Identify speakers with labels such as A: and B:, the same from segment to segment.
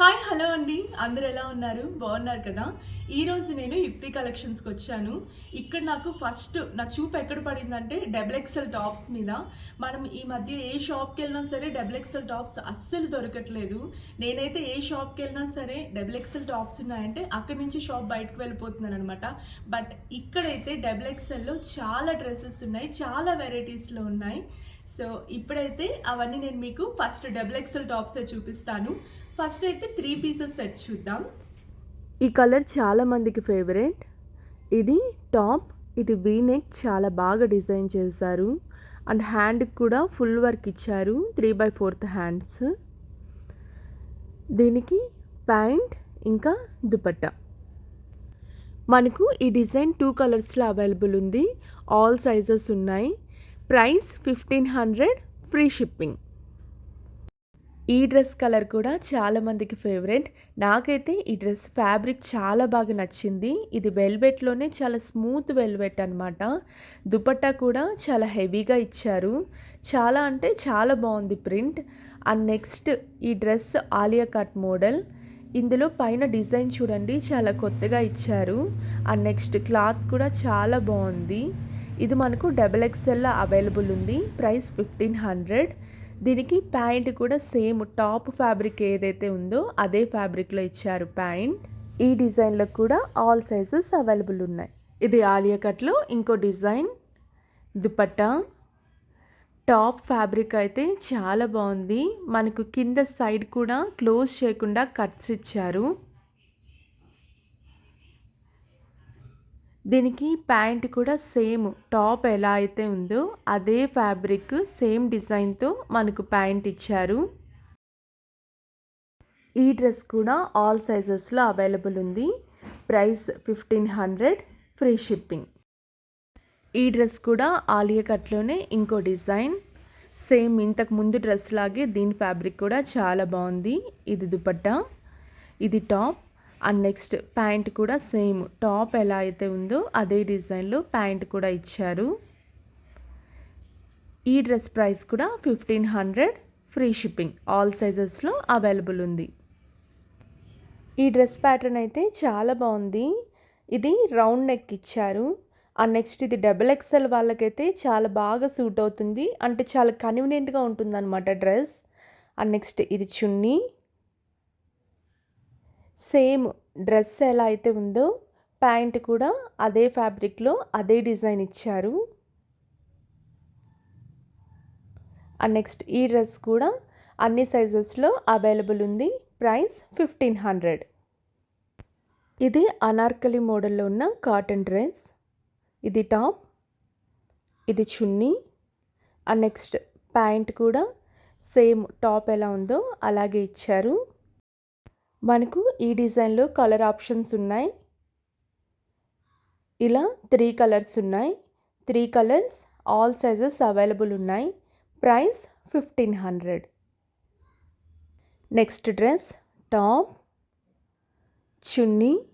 A: Hi hello అండి. అందరు ఎలా ఉన్నారు? బాగున్నారు కదా? ఈరోజు నేను యుక్తి కలెక్షన్స్కి వచ్చాను. ఇక్కడ నాకు ఫస్ట్ నా చూపు ఎక్కడ పడిందంటే డబుల్ ఎక్సెల్ టాప్స్ మీద. మనం ఈ మధ్య ఏ షాప్కి వెళ్ళినా సరే డబుల్ ఎక్సెల్ టాప్స్ అస్సలు దొరకట్లేదు. నేనైతే ఏ షాప్కి వెళ్ళినా సరే డబుల్ ఎక్సెల్ టాప్స్ ఉన్నాయంటే అక్కడి నుంచి షాప్ బయటకు వెళ్ళిపోతున్నాను అనమాట బట్ ఇక్కడైతే డబుల్ ఎక్సెల్లో చాలా డ్రెస్సెస్ ఉన్నాయి చాలా వెరైటీస్లో ఉన్నాయి. సో ఇప్పుడైతే అవన్నీ నేను మీకు ఫస్ట్ డబుల్ ఎక్సెల్ టాప్సే చూపిస్తాను. ఫస్ట్ అయితే త్రీ పీసెస్ సెట్ చూద్దాం.
B: ఈ కలర్ చాలా మందికి ఫేవరెట్. ఇది టాప్ ఇది వీ నెక్ చాలా బాగా డిజైన్ చేశారు. అండ్ హ్యాండ్కి కూడా ఫుల్ వర్క్ ఇచ్చారు త్రీ బై ఫోర్త్ హ్యాండ్స్ దీనికి ప్యాంట్ ఇంకా దుపట్టా. మనకు ఈ డిజైన్ టూ కలర్స్లో అవైలబుల్ ఉంది. ఆల్ సైజెస్ ఉన్నాయి. Price fifteen hundred free shipping ఈ డ్రెస్ కలర్ కూడా చాలామందికి ఫేవరెట్. నాకైతే ఈ డ్రెస్ ఫ్యాబ్రిక్ చాలా బాగా నచ్చింది. ఇది వెల్వెట్లోనే చాలా స్మూత్ వెల్వెట్ అనమాట దుపట్టా కూడా చాలా హెవీగా ఇచ్చారు. చాలా అంటే చాలా బాగుంది ప్రింట్. అండ్ నెక్స్ట్ ఈ డ్రెస్ ఆలియా కట్ మోడల్. ఇందులో పైన డిజైన్ చూడండి చాలా కొత్తగా ఇచ్చారు. అండ్ నెక్స్ట్ క్లాత్ కూడా చాలా బాగుంది. ఇది మనకు డబల్ ఎక్స్ఎల్లో అవైలబుల్ ఉంది. Price fifteen hundred. దీనికి ప్యాంట్ కూడా సేమ్ టాప్ ఫ్యాబ్రిక్ ఏదైతే ఉందో అదే ఫ్యాబ్రిక్లో ఇచ్చారు ప్యాంట్. ఈ డిజైన్లో కూడా ఆల్ సైజెస్ అవైలబుల్ ఉన్నాయి. ఇది ఆలియా కట్లో ఇంకో డిజైన్. దుపట్టా. టాప్ ఫ్యాబ్రిక్ అయితే చాలా బాగుంది. మనకు కింద సైడ్ కూడా క్లోజ్ చేయకుండా కట్స్ ఇచ్చారు. దీనికి ప్యాంట్ కూడా సేమ్ టాప్ ఎలా అయితే ఉందో అదే ఫ్యాబ్రిక్ సేమ్ డిజైన్తో మనకు ప్యాంట్ ఇచ్చారు. ఈ డ్రెస్ కూడా ఆల్ సైజెస్లో అవైలబుల్ ఉంది. Price fifteen hundred free shipping. ఈ డ్రెస్ కూడా ఆలియా కట్లోనే ఇంకో డిజైన్. సేమ్ ఇంతకు ముందు డ్రెస్ లాగే దీని ఫ్యాబ్రిక్ కూడా చాలా బాగుంది. ఇది దుపట్టా. ఇది టాప్. అండ్ నెక్స్ట్ ప్యాంట్ కూడా సేమ్ టాప్ ఎలా అయితే ఉందో అదే డిజైన్లో ప్యాంట్ కూడా ఇచ్చారు ఈ డ్రెస్ ప్రైస్ కూడా fifteen hundred free shipping all సైజెస్లో available ఉంది ఈ డ్రెస్ ప్యాటర్న్ అయితే చాలా బాగుంది ఇది రౌండ్ నెక్ ఇచ్చారు అండ్ నెక్స్ట్ ఇది డబుల్ ఎక్స్ఎల్ వాళ్ళకైతే చాలా బాగా సూట్ అవుతుంది అంటే చాలా కన్వీనియంట్గా ఉంటుంది అనమాట డ్రెస్ అండ్ నెక్స్ట్ ఇది చున్నీ సేమ్ డ్రెస్ ఎలా అయితే ఉందో ప్యాంట్ కూడా అదే ఫ్యాబ్రిక్లో అదే డిజైన్ ఇచ్చారు. అండ్ నెక్స్ట్ ఈ డ్రెస్ కూడా అన్ని సైజెస్లో అవైలబుల్ ఉంది. Price fifteen hundred. ఇది అనార్కలి మోడల్లో ఉన్న కాటన్ డ్రెస్. ఇది టాప్. ఇది చున్నీ. అండ్ నెక్స్ట్ ప్యాంట్ కూడా సేమ్ టాప్ ఎలా ఉందో అలాగే ఇచ్చారు. మనకు ఈ డిజైన్లో కలర్ ఆప్షన్స్ ఉన్నాయి. ఇలా త్రీ కలర్స్ ఉన్నాయి. Three colours all sizes available ఉన్నాయి. Price fifteen hundred. Next dress top chunni.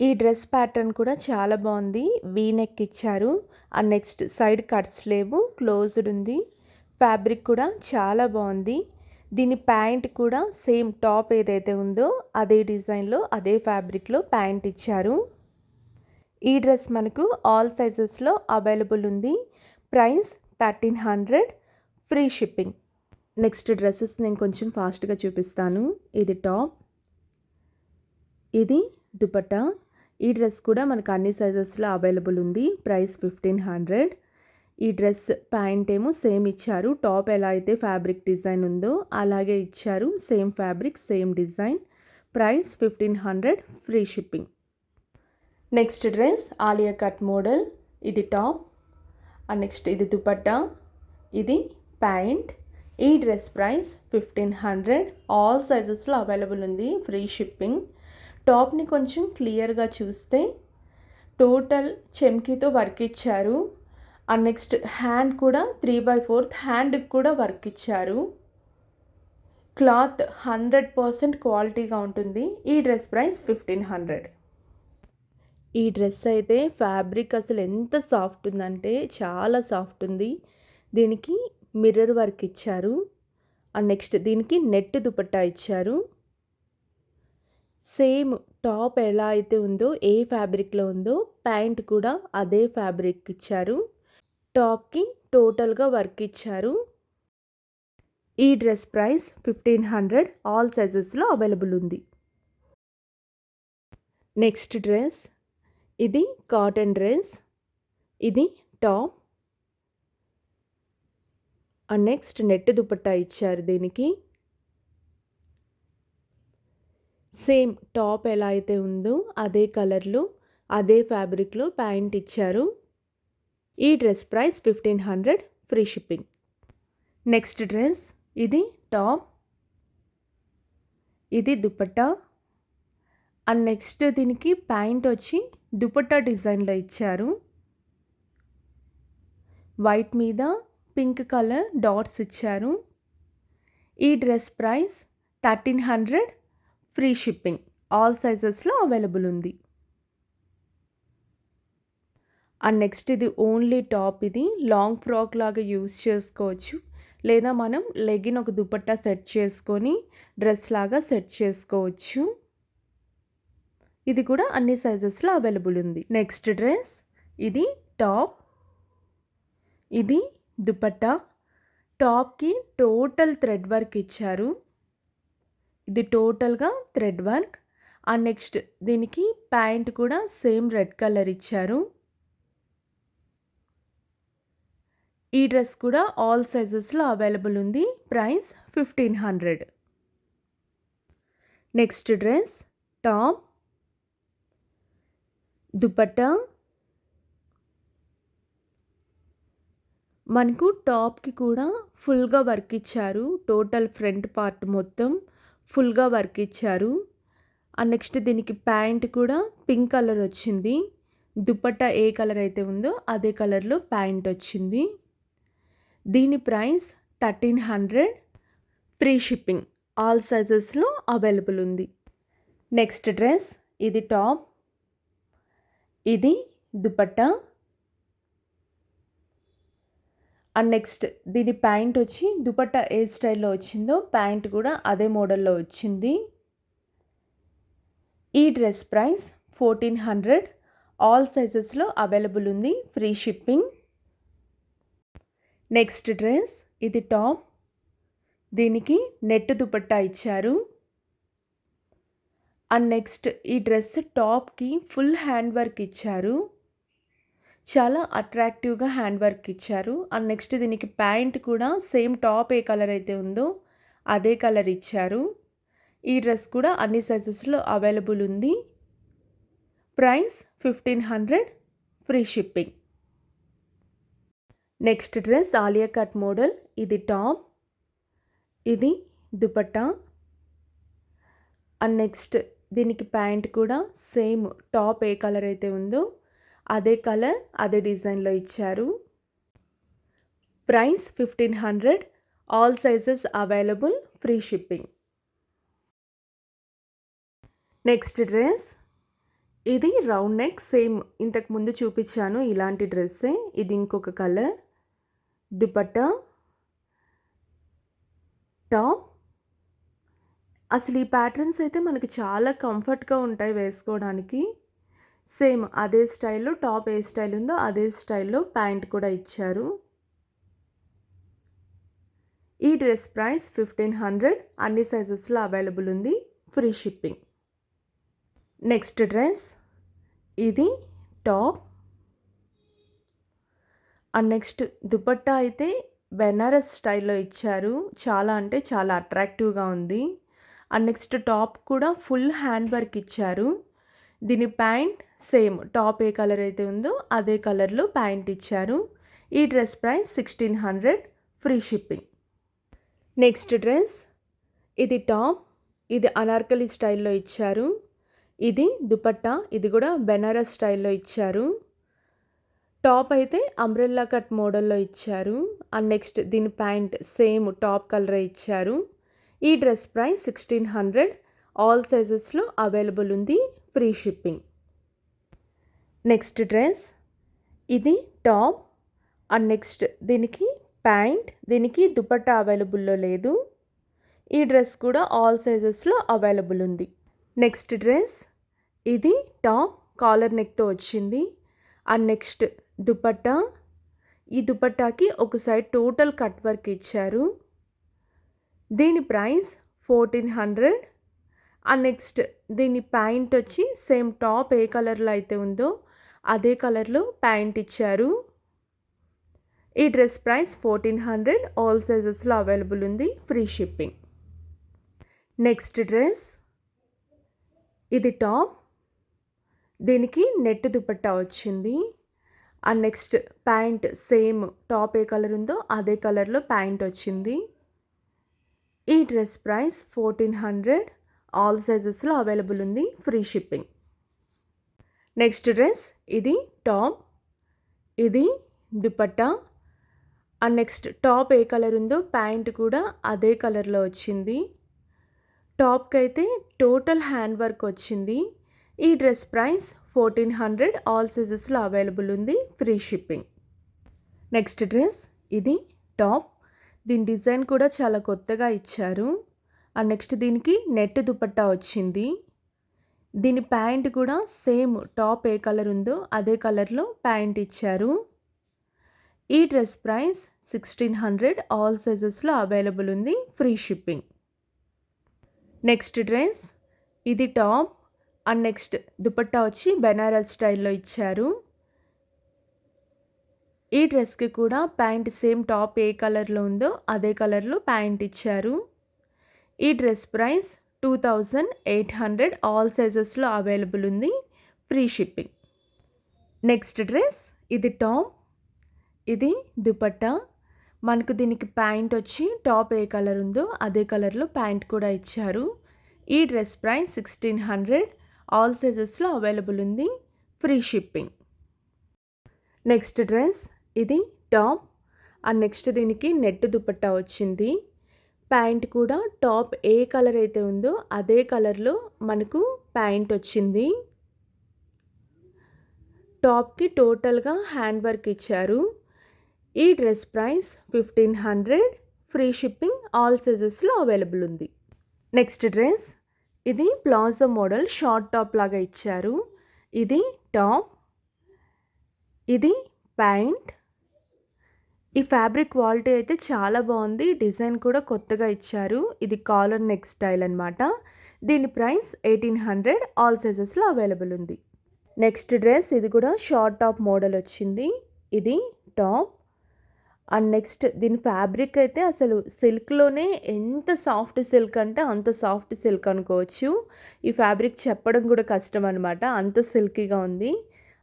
B: ఈ డ్రెస్ ప్యాటర్న్ కూడా చాలా బాగుంది. వీ నెక్ ఇచ్చారు. ఆ నెక్స్ట్ సైడ్ కట్స్ లేవు. క్లోజ్డ్ ఉంది. ఫ్యాబ్రిక్ కూడా చాలా బాగుంది. దీని ప్యాంట్ కూడా సేమ్ టాప్ ఏదైతే ఉందో అదే డిజైన్లో అదే ఫ్యాబ్రిక్లో ప్యాంట్ ఇచ్చారు. ఈ డ్రెస్ మనకు ఆల్ సైజెస్లో అవైలబుల్ ఉంది. Price thirteen hundred free shipping. Next dresses నేను కొంచెం ఫాస్ట్గా చూపిస్తాను. ఇది టాప్ ఇది దుపట్టా. ఈ డ్రెస్ కూడా మనకు అన్ని సైజెస్లో అవైలబుల్ ఉంది. Price fifteen hundred. ఈ డ్రెస్ ప్యాంట్ ఏమో సేమ్ ఇచ్చారు. టాప్ ఎలా అయితే ఫ్యాబ్రిక్ డిజైన్ ఉందో అలాగే ఇచ్చారు. Same fabric same design. Price fifteen hundred free shipping. Next dress Alia cut model. ఇది టాప్. అండ్ నెక్స్ట్ ఇది దుపట్టా. ఇది ప్యాంట్. ఈ dress price fifteen hundred. All సైజెస్లో available ఉంది. Free shipping. టాప్ని కొంచెం క్లియర్గా చూస్తే టోటల్ చెమ్కీతో వర్క్ ఇచ్చారు. అండ్ నెక్స్ట్ హ్యాండ్ కూడా త్రీ బై ఫోర్త్ హ్యాండ్కి కూడా వర్క్ ఇచ్చారు. క్లాత్ హండ్రెడ్ పర్సెంట్ క్వాలిటీగా ఉంటుంది. ఈ డ్రెస్ ప్రైస్ ఫిఫ్టీన్ హండ్రెడ్. ఈ డ్రెస్ అయితే ఫ్యాబ్రిక్ అసలు ఎంత సాఫ్ట్ ఉందంటే చాలా సాఫ్ట్ ఉంది. దీనికి మిర్రర్ వర్క్ ఇచ్చారు. అండ్ నెక్స్ట్ దీనికి నెట్ దుపట్టా ఇచ్చారు. సేమ్ టాప్ ఎలా అయితే ఉందో ఏ ఫ్యాబ్రిక్లో ఉందో ప్యాంట్ కూడా అదే ఫ్యాబ్రిక్ ఇచ్చారు. టాప్కి టోటల్గా వర్క్ ఇచ్చారు ఈ dress price fifteen hundred all సైజెస్లో available ఉంది. Next dress. ఇది కాటన్ డ్రెస్. ఇది టాప్. నెక్స్ట్ నెట్ దుపట్టా ఇచ్చారు దీనికి. సేమ్ టాప్ ఎలా అయితే ఉందో అదే కలర్లో అదే ఫ్యాబ్రిక్లో ప్యాంట్ ఇచ్చారు. ఈ dress price fifteen hundred free shipping. Next dress ఇది టాప్ ఇది దుపట్టా. అండ్ నెక్స్ట్ దీనికి ప్యాంట్ వచ్చి దుపట్టా డిజైన్లో ఇచ్చారు. వైట్ మీద పింక్ కలర్ డాట్స్ ఇచ్చారు. ఈ dress price thirteen hundred free shipping. All సైజెస్లో available ఉంది. అండ్ నెక్స్ట్ ఇది ఓన్లీ టాప్ ఇది. లాంగ్ ఫ్రాక్ లాగా యూస్ చేసుకోవచ్చు. లేదా మనం లెగిన్ ఒక దుపట్టా సెట్ చేసుకొని డ్రెస్ లాగా సెట్ చేసుకోవచ్చు. ఇది కూడా అన్ని సైజెస్లో అవైలబుల్ ఉంది. నెక్స్ట్ డ్రెస్ ఇది టాప్. ఇది దుపట్టా. టాప్కి టోటల్ థ్రెడ్ వర్క్ ఇచ్చారు. ఇది టోటల్గా థ్రెడ్ వర్క్. అండ్ నెక్స్ట్ దీనికి ప్యాంట్ కూడా సేమ్ రెడ్ కలర్ ఇచ్చారు. ఈ డ్రెస్ కూడా ఆల్ సైజెస్లో అవైలబుల్ ఉంది. Price fifteen hundred. Next dress top dupatta. మనకు టాప్కి కూడా ఫుల్గా వర్క్ ఇచ్చారు. టోటల్ ఫ్రంట్ పార్ట్ మొత్తం ఫుల్గా వర్క్ ఇచ్చారు. నెక్స్ట్ దీనికి ప్యాంట్ కూడా పింక్ కలర్ వచ్చింది. దుపట్టా ఏ కలర్ అయితే ఉందో అదే కలర్లో ప్యాంట్ వచ్చింది. దీని price thirteen hundred. Free shipping. All సైజెస్లో available ఉంది. Next dress. ఇది టాప్. ఇది దుపట్టా. అండ్ నెక్స్ట్ దీని ప్యాంట్ వచ్చి దుపట్టా ఏ స్టైల్లో వచ్చిందో ప్యాంట్ కూడా అదే మోడల్లో వచ్చింది. ఈ dress price fourteen hundred. All సైజెస్లో available ఉంది. Free shipping. నెక్స్ట్ డ్రెస్ ఇది టాప్ దీనికి నెట్ దుపట్టా ఇచ్చారు. అండ్ నెక్స్ట్ ఈ డ్రెస్ టాప్కి ఫుల్ హ్యాండ్ వర్క్ ఇచ్చారు. చాలా అట్రాక్టివ్గా హ్యాండ్ వర్క్ ఇచ్చారు. అండ్ నెక్స్ట్ దీనికి ప్యాంట్ కూడా సేమ్ టాప్ ఏ కలర్ అయితే ఉందో అదే కలర్ ఇచ్చారు. ఈ డ్రెస్ కూడా అన్ని సైజెస్లో అవైలబుల్ ఉంది. Price fifteen hundred free shipping. Next dress Alia cut model ఇది టాప్ ఇది దుపట్టా అండ్ నెక్స్ట్ దీనికి ప్యాంట్ కూడా సేమ్ టాప్ ఏ కలర్ అయితే ఉందో అదే కలర్ అదే డిజైన్లో ఇచ్చారు. Price fifteen hundred all sizes available free shipping next dress ఇది రౌండ్ నెక్ సేమ్ ఇంతకు ముందు చూపించాను ఇలాంటి డ్రెస్సే ఇది ఇంకొక కలర్ దుపట్టా టాప్. అసలు ఈ ప్యాటర్న్స్ అయితే మనకి చాలా కంఫర్ట్గా ఉంటాయి వేసుకోవడానికి. సేమ్ అదే స్టైల్లో టాప్ ఏ స్టైల్ ఉందో అదే స్టైల్లో ప్యాంట్ కూడా ఇచ్చారు. ఈ డ్రెస్ ప్రైస్ ఫిఫ్టీన్ హండ్రెడ్. అన్ని సైజెస్లో అవైలబుల్ ఉంది. Free shipping. Next dress. ఇది టాప్. అండ్ నెక్స్ట్ దుపట్టా అయితే బెనారస్ స్టైల్లో ఇచ్చారు. చాలా అంటే చాలా అట్రాక్టివ్గా ఉంది. అండ్ నెక్స్ట్ టాప్ కూడా ఫుల్ హ్యాండ్ వర్క్ ఇచ్చారు. దీని ప్యాంట్ సేమ్ టాప్ ఏ కలర్ అయితే ఉందో అదే కలర్లో ప్యాంట్ ఇచ్చారు. ఈ dress price sixteen hundred free shipping. Next dress ఇది టాప్ ఇది అనార్కలి స్టైల్లో ఇచ్చారు. ఇది దుపట్టా ఇది కూడా బెనారస్ స్టైల్లో ఇచ్చారు. టాప్ అయితే అంబ్రెల్లా కట్ మోడల్లో ఇచ్చారు. అండ్ నెక్స్ట్ దీని ప్యాంట్ సేమ్ టాప్ కలరే ఇచ్చారు. ఈ dress price sixteen hundred. All సైజెస్లో available ఉంది. Free shipping. Next dress. ఇది టాప్. అండ్ నెక్స్ట్ దీనికి ప్యాంట్. దీనికి దుపట్టా అవైలబుల్లో లేదు. ఈ డ్రెస్ కూడా ఆల్ సైజెస్లో అవైలబుల్ ఉంది. Next dress. ఇది టాప్. కాలర్ నెక్తో వచ్చింది. And next dupatta. ఈ దుపట్టాకి ఒక సైడ్ టోటల్ కట్ వర్క్ ఇచ్చారు. దీని price fourteen hundred. And next దీని ప్యాంట్ వచ్చి సేమ్ టాప్ ఏ కలర్లో అయితే ఉందో అదే కలర్లో ప్యాంట్ ఇచ్చారు. ఈ dress price fourteen hundred. All సైజెస్లో available ఉంది. Free shipping. Next dress. ఇది టాప్. దీనికి నెట్ దుపట్టా వచ్చింది. And next pant same top A colour ఉందో అదే కలర్లో ప్యాంట్ వచ్చింది. ఈ dress price fourteen hundred. All సైజెస్లో available ఉంది. Free shipping. నెక్స్ట్ డ్రెస్ ఇది టాప్. ఇది దుపట్టా. అండ్ నెక్స్ట్ టాప్ ఏ కలర్ ఉందో ప్యాంట్ కూడా అదే కలర్లో వచ్చింది. టాప్కి అయితే టోటల్ హ్యాండ్ వర్క్ వచ్చింది. ఈ dress price fourteen hundred all సైజెస్లో available ఉంది ఫ్రీ షిప్పింగ్ నెక్స్ట్ డ్రెస్ ఇది టాప్ దీని డిజైన్ కూడా చాలా కొత్తగా ఇచ్చారు. అండ్ నెక్స్ట్ దీనికి నెట్ దుపట్టా వచ్చింది. దీని ప్యాంట్ కూడా సేమ్ టాప్ ఏ కలర్ ఉందో అదే కలర్లో ప్యాంట్ ఇచ్చారు. ఈ dress price sixteen hundred all సైజెస్లో available ఉంది ఫ్రీ షిప్పింగ్ నెక్స్ట్ డ్రెస్ ఇది టాప్ అండ్ నెక్స్ట్ దుపట్టా వచ్చి బెనారస్ స్టైల్లో ఇచ్చారు. ఈ డ్రెస్కి కూడా ప్యాంట్ సేమ్ టాప్ ఏ కలర్లో ఉందో అదే కలర్లో ప్యాంట్ ఇచ్చారు. ఈ dress price two thousand eight hundred all సైజెస్లో available ఉంది. Free shipping. నెక్స్ట్ డ్రెస్ ఇది టాప్ ఇది దుపట్టా. మనకు దీనికి ప్యాంట్ వచ్చి టాప్ ఏ కలర్ ఉందో అదే కలర్లో ప్యాంట్ కూడా ఇచ్చారు. ఈ dress price sixteen hundred all సైజెస్లో available ఉంది. ఫ్రీ షిప్పింగ్ నెక్స్ట్ డ్రెస్ ఇది టాప్ ఆ నెక్స్ట్ దీనికి నెట్ దుపట్టా వచ్చింది. ప్యాంట్ కూడా టాప్ ఏ కలర్ అయితే ఉందో అదే కలర్లో మనకు ప్యాంట్ వచ్చింది. టాప్కి టోటల్గా హ్యాండ్ వర్క్ ఇచ్చారు. ఈ dress price fifteen hundred free shipping all సైజెస్లో available ఉంది. నెక్స్ట్ డ్రెస్ ఇది ప్లాజో మోడల్ షార్ట్ టాప్ లాగా ఇచ్చారు. ఇది టాప్ ఇది ప్యాంట్. ఈ ఫ్యాబ్రిక్ క్వాలిటీ అయితే చాలా బాగుంది. డిజైన్ కూడా కొత్తగా ఇచ్చారు. ఇది కాలర్ నెక్ స్టైల్ అనమాట దీని ప్రైస్ ఎయిటీన్ హండ్రెడ్. ఆల్ సైజెస్లో అవైలబుల్ ఉంది. నెక్స్ట్ డ్రెస్ ఇది కూడా షార్ట్ టాప్ మోడల్ వచ్చింది. ఇది టాప్. అండ్ నెక్స్ట్ దీని ఫ్యాబ్రిక్ అయితే అసలు సిల్క్లోనే ఎంత సాఫ్ట్ సిల్క్ అంటే అంత సాఫ్ట్ సిల్క్ అనుకోవచ్చు. ఈ ఫ్యాబ్రిక్ చెప్పడం కూడా కష్టం అనమాట అంత సిల్కీగా ఉంది.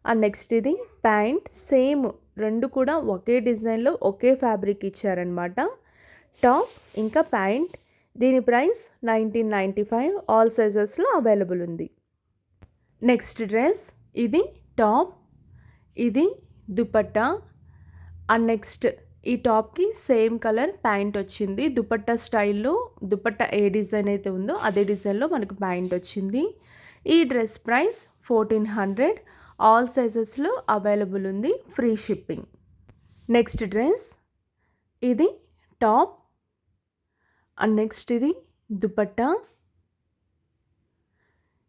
B: అండ్ నెక్స్ట్ ఇది ప్యాంట్. సేమ్ రెండు కూడా ఒకే డిజైన్లో ఒకే ఫ్యాబ్రిక్ ఇచ్చారనమాట టాప్ ఇంకా ప్యాంట్. దీని price nineteen ninety five. All సైజెస్లో available ఉంది. Next dress. ఇది టాప్. ఇది దుపట్టా. అండ్ నెక్స్ట్ ఈ టాప్కి సేమ్ కలర్ ప్యాంట్ వచ్చింది. దుపట్టా స్టైల్లో దుపట్టా ఏ డిజైన్ అయితే ఉందో అదే డిజైన్లో మనకు ప్యాంట్ వచ్చింది. ఈ dress price fourteen hundred. All సైజెస్లో available ఉంది. Free shipping. Next dress. ఇది టాప్. అండ్ నెక్స్ట్ ఇది దుపట్టా.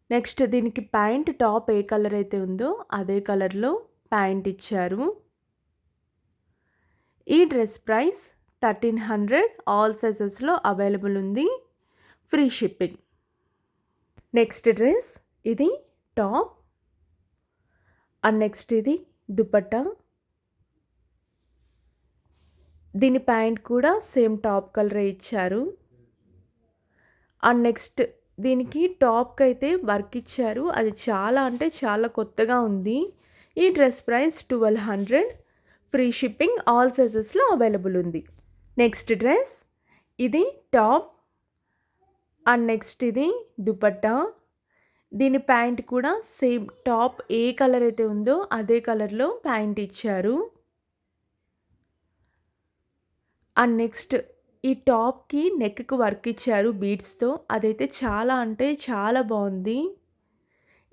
B: నెక్స్ట్ దీనికి ప్యాంట్ టాప్ ఏ కలర్ అయితే ఉందో అదే కలర్లో ప్యాంట్ ఇచ్చారు. ఈ dress price thirteen hundred. All సైజెస్లో available ఉంది. Free shipping. నెక్స్ట్ డ్రెస్ ఇది టాప్. అండ్ నెక్స్ట్ ఇది దుపట్టా. దీని ప్యాంట్ కూడా సేమ్ టాప్ కలరే ఇచ్చారు. అండ్ నెక్స్ట్ దీనికి టాప్కి అయితే వర్క్ ఇచ్చారు. అది చాలా అంటే చాలా కొత్తగా ఉంది. ఈ dress price twelve hundred. Free shipping all సైజెస్లో available ఉంది. Next dress. ఇది టాప్. అండ్ నెక్స్ట్ ఇది దుపట్టా. దీని ప్యాంట్ కూడా సేమ్ టాప్ ఏ కలర్ అయితే ఉందో అదే కలర్లో ప్యాంట్ ఇచ్చారు. అండ్ నెక్స్ట్ ఈ టాప్కి నెక్కి వర్క్ ఇచ్చారు బీడ్స్తో అదైతే చాలా అంటే చాలా బాగుంది.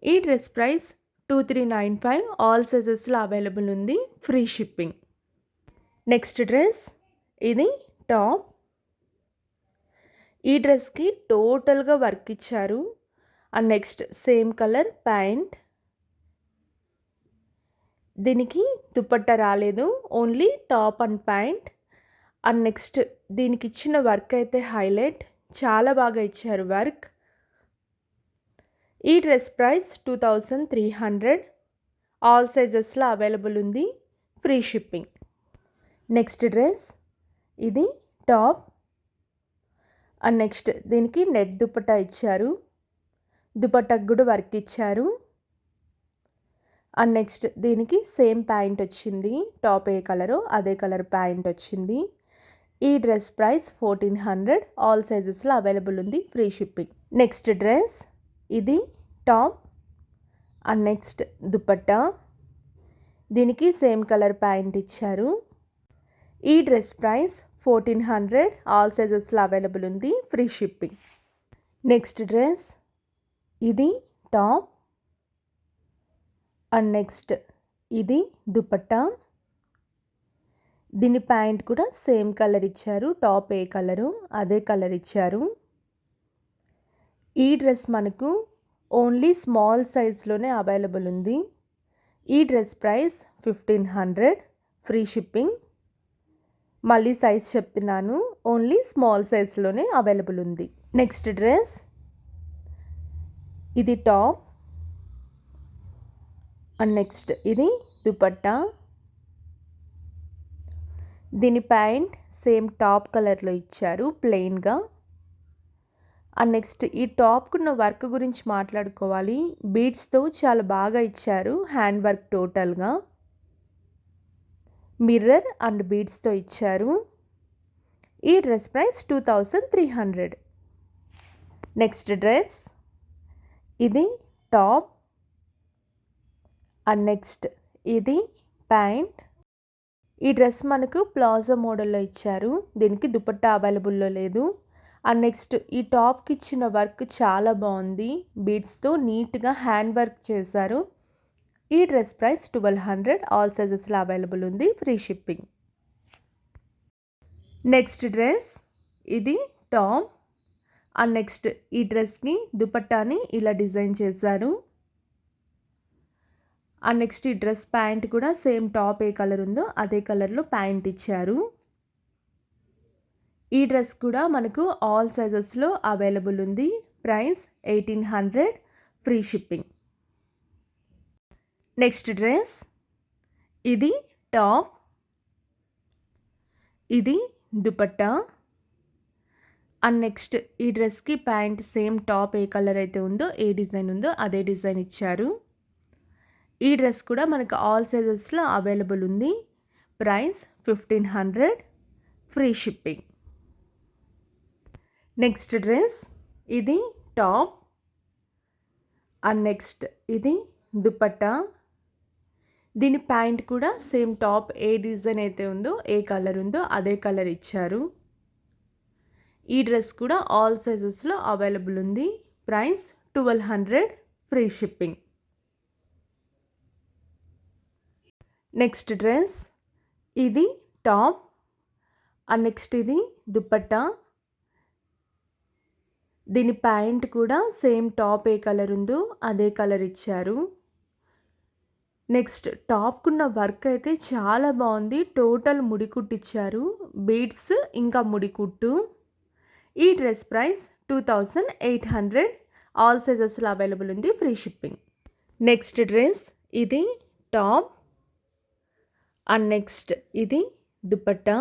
B: ఈ dress price two three nine five all సైజెస్లో available ఉంది ఫ్రీ షిప్పింగ్ నెక్స్ట్ డ్రెస్ ఇది టాప్ ఈ డ్రెస్కి టోటల్గా వర్క్ ఇచ్చారు. And next same colour pant దీనికి దుపట్ట రాలేదు only top and pant and next దీనికి ఇచ్చిన వర్క్ అయితే హైలైట్ చాలా బాగా ఇచ్చారు వర్క్ ఈ dress price two thousand three hundred. All సైజెస్లో available ఉంది. Free shipping. Next dress. ఇది టాప్. అండ్ నెక్స్ట్ దీనికి నెట్ దుపట్టా ఇచ్చారు. దుపట్టాకు కూడా వర్క్ ఇచ్చారు. అండ్ నెక్స్ట్ దీనికి సేమ్ ప్యాంట్ వచ్చింది. టాప్ ఏ కలరో అదే కలర్ ప్యాంట్ వచ్చింది. ఈ dress price fourteen hundred. All సైజెస్లో available ఉంది. Free shipping. Next dress. ఇది టాప్ అండ్ నెక్స్ట్ దుపట్టా. దీనికి సేమ్ కలర్ ప్యాంట్ ఇచ్చారు. ఈ dress price fourteen hundred. All సైజెస్లో available ఉంది. Free shipping. నెక్స్ట్ డ్రెస్ ఇది టాప్ అండ్ నెక్స్ట్ ఇది దుపట్టా. దీని ప్యాంట్ కూడా సేమ్ కలర్ ఇచ్చారు. టాప్ ఏ కలరు అదే కలర్ ఇచ్చారు. ఈ డ్రెస్ మనకు ఓన్లీ స్మాల్ సైజ్లోనే అవైలబుల్ ఉంది. ఈ dress price fifteen hundred free shipping. మళ్ళీ సైజ్ చెప్తున్నాను ఓన్లీ స్మాల్ సైజ్లోనే అవైలబుల్ ఉంది. Next dress. ఇది టాప్. అండ్ నెక్స్ట్ ఇది దుపట్టా. దీని ప్యాంట్ సేమ్ టాప్ కలర్లో ఇచ్చారు ప్లెయిన్గా అండ్ నెక్స్ట్ ఈ టాప్కున్న వర్క్ గురించి మాట్లాడుకోవాలి. బీడ్స్తో చాలా బాగా ఇచ్చారు. హ్యాండ్ వర్క్ టోటల్గా. మిర్రర్ అండ్ బీడ్స్తో ఇచ్చారు. ఈ dress price two thousand three hundred. Next dress. ఇది టాప్. అండ్ నెక్స్ట్ ఇది ప్యాంట్. ఈ డ్రెస్ మనకు ప్లాజో మోడల్లో ఇచ్చారు. దీనికి దుపట్టా అవైలబుల్లో లేదు. అండ్ నెక్స్ట్ ఈ టాప్కి ఇచ్చిన వర్క్ చాలా బాగుంది. బీడ్స్తో నీట్గా హ్యాండ్ వర్క్ చేశారు. ఈ dress price twelve hundred. All సైజెస్లో available ఉంది. Free shipping. నెక్స్ట్ డ్రెస్ ఇది టాప్ అండ్ నెక్స్ట్ ఈ డ్రెస్ని దుపట్టాని ఇలా డిజైన్ చేశారు. అండ్ నెక్స్ట్ ఈ డ్రెస్ ప్యాంట్ కూడా సేమ్ టాప్ ఏ కలర్ ఉందో అదే కలర్లో ప్యాంట్ ఇచ్చారు. ఈ డ్రెస్ కూడా మనకు ఆల్ సైజెస్లో అవైలబుల్ ఉంది. Price eighteen hundred free shipping. Next dress. ఇది టాప్. ఇది దుపట్టా. అండ్ నెక్స్ట్ ఈ డ్రెస్కి ప్యాంట్ సేమ్ టాప్ ఏ కలర్ అయితే ఉందో ఏ డిజైన్ ఉందో అదే డిజైన్ ఇచ్చారు. ఈ డ్రెస్ కూడా మనకు ఆల్ సైజెస్లో అవైలబుల్ ఉంది. Price fifteen hundred free shipping. Next dress ఇది టాప్ అండ్ నెక్స్ట్ ఇది దుపట్టా. దీని ప్యాంట్ కూడా సేమ్ టాప్ ఏ డిజైన్ అయితే ఉందో ఏ కలర్ ఉందో అదే కలర్ ఇచ్చారు. ఈ డ్రెస్ కూడా ఆల్ సైజెస్లో అవైలబుల్ ఉంది. Price twelve hundred free shipping next dress ఇది టాప్ అండ్ నెక్స్ట్ ఇది దుపట్టా. దీని ప్యాంట్ కూడా సేమ్ టాప్ ఏ కలర్ ఉందో అదే కలర్ ఇచ్చారు. నెక్స్ట్ టాప్కున్న వర్క్ అయితే చాలా బాగుంది. టోటల్ ముడి కుట్టిచ్చారు బీడ్స్ ఇంకా ముడికుట్టు ఈ dress price two thousand eight hundred. All సైజెస్లో available ఉంది. Free shipping. నెక్స్ట్ డ్రెస్ ఇది టాప్. అండ్ నెక్స్ట్ ఇది దుపట్టా.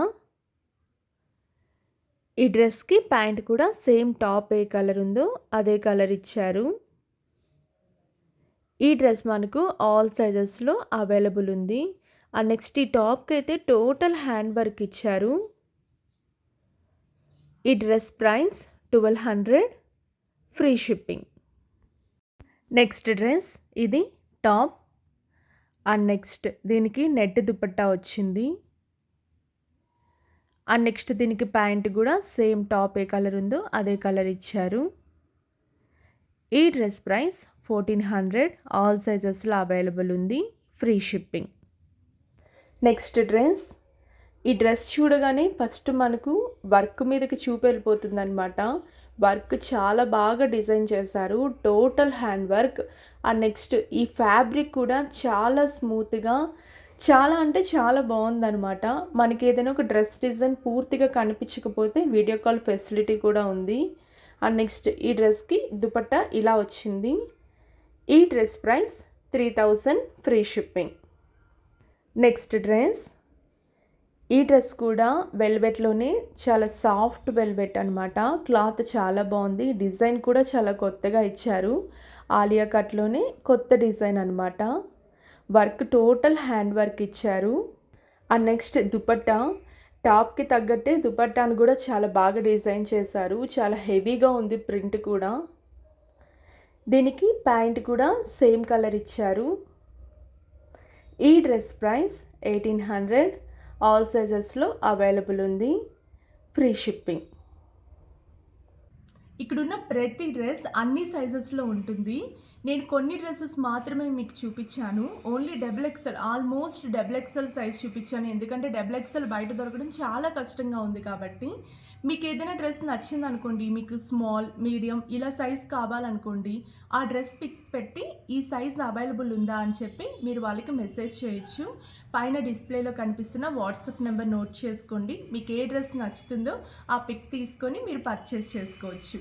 B: ఈ డ్రెస్కి ప్యాంట్ కూడా సేమ్ టాప్ ఏ కలర్ ఉందో అదే కలర్ ఇచ్చారు. ఈ డ్రెస్ మనకు ఆల్ సైజెస్లో అవైలబుల్ ఉంది. ఆ నెక్స్ట్ ఈ టాప్కి అయితే టోటల్ హ్యాండ్ వర్క్ ఇచ్చారు. ఈ dress price twelve hundred free shipping. Next dress ఇది టాప్. అండ్ నెక్స్ట్ దీనికి నెట్ దుపట్టా వచ్చింది. అండ్ నెక్స్ట్ దీనికి ప్యాంట్ కూడా సేమ్ టాప్ ఏ కలర్ ఉందో అదే కలర్ ఇచ్చారు. ఈ dress price fourteen hundred all సైజెస్లో available ఉంది ఫ్రీ షిప్పింగ్. నెక్స్ట్ డ్రెస్ ఈ డ్రెస్ చూడగానే ఫస్ట్ మనకు వర్క్ మీదకి చూపెళ్ళిపోతుంది అనమాట వర్క్ చాలా బాగా డిజైన్ చేశారు total hand work. And next ఈ ఫ్యాబ్రిక్ కూడా చాలా స్మూత్గా చాలా అంటే చాలా బాగుందనమాట మనకి ఏదైనా ఒక డ్రెస్ డిజైన్ పూర్తిగా కనిపించకపోతే వీడియో కాల్ ఫెసిలిటీ కూడా ఉంది. అండ్ నెక్స్ట్ ఈ డ్రెస్కి దుపట్టా ఇలా వచ్చింది. ఈ dress price three thousand free shipping. Next dress. ఈ డ్రెస్ కూడా వెల్వెట్లోనే చాలా సాఫ్ట్ వెల్వెట్ అనమాట క్లాత్ చాలా బాగుంది. డిజైన్ కూడా చాలా కొత్తగా ఇచ్చారు. ఆలియా కట్లోనే కొత్త డిజైన్ అనమాట వర్క్ టోటల్ హ్యాండ్ వర్క్ ఇచ్చారు. ఆ నెక్స్ట్ దుపట్టా టాప్కి తగ్గట్టే దుపట్టాను కూడా చాలా బాగా డిజైన్ చేశారు. చాలా హెవీగా ఉంది ప్రింట్ కూడా. దీనికి ప్యాంట్ కూడా సేమ్ కలర్ ఇచ్చారు. ఈ dress price eighteen hundred. All సైజెస్లో available ఉంది. Free shipping.
A: ఇక్కడున్న ప్రతి డ్రెస్ అన్ని సైజెస్లో ఉంటుంది. నేను కొన్ని డ్రెస్సెస్ మాత్రమే మీకు చూపించాను. Only double XL almost double XL size చూపించాను. ఎందుకంటే డబుల్ ఎక్సెల్ బయట దొరకడం చాలా కష్టంగా ఉంది కాబట్టి. మీకు ఏదైనా డ్రెస్ నచ్చింది అనుకోండి మీకు స్మాల్ మీడియం ఇలా సైజ్ కావాలనుకోండి ఆ డ్రెస్ పిక్ పెట్టి ఈ సైజ్ అవైలబుల్ ఉందా అని చెప్పి మీరు వాళ్ళకి మెసేజ్ చేయొచ్చు. పైన డిస్ప్లేలో కనిపిస్తున్న వాట్సాప్ నెంబర్ నోట్ చేసుకోండి. మీకు ఏ డ్రెస్ నచ్చుతుందో ఆ పిక్ తీసుకొని మీరు పర్చేస్ చేసుకోవచ్చు.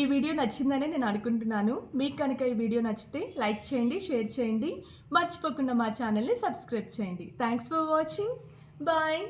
A: ఈ వీడియో నచ్చిందని నేను అనుకుంటున్నాను. మీకు కనుక ఈ వీడియో నచ్చితే లైక్ చేయండి షేర్ చేయండి. మర్చిపోకుండా మా ఛానల్ని సబ్స్క్రైబ్ చేయండి. Thanks for watching bye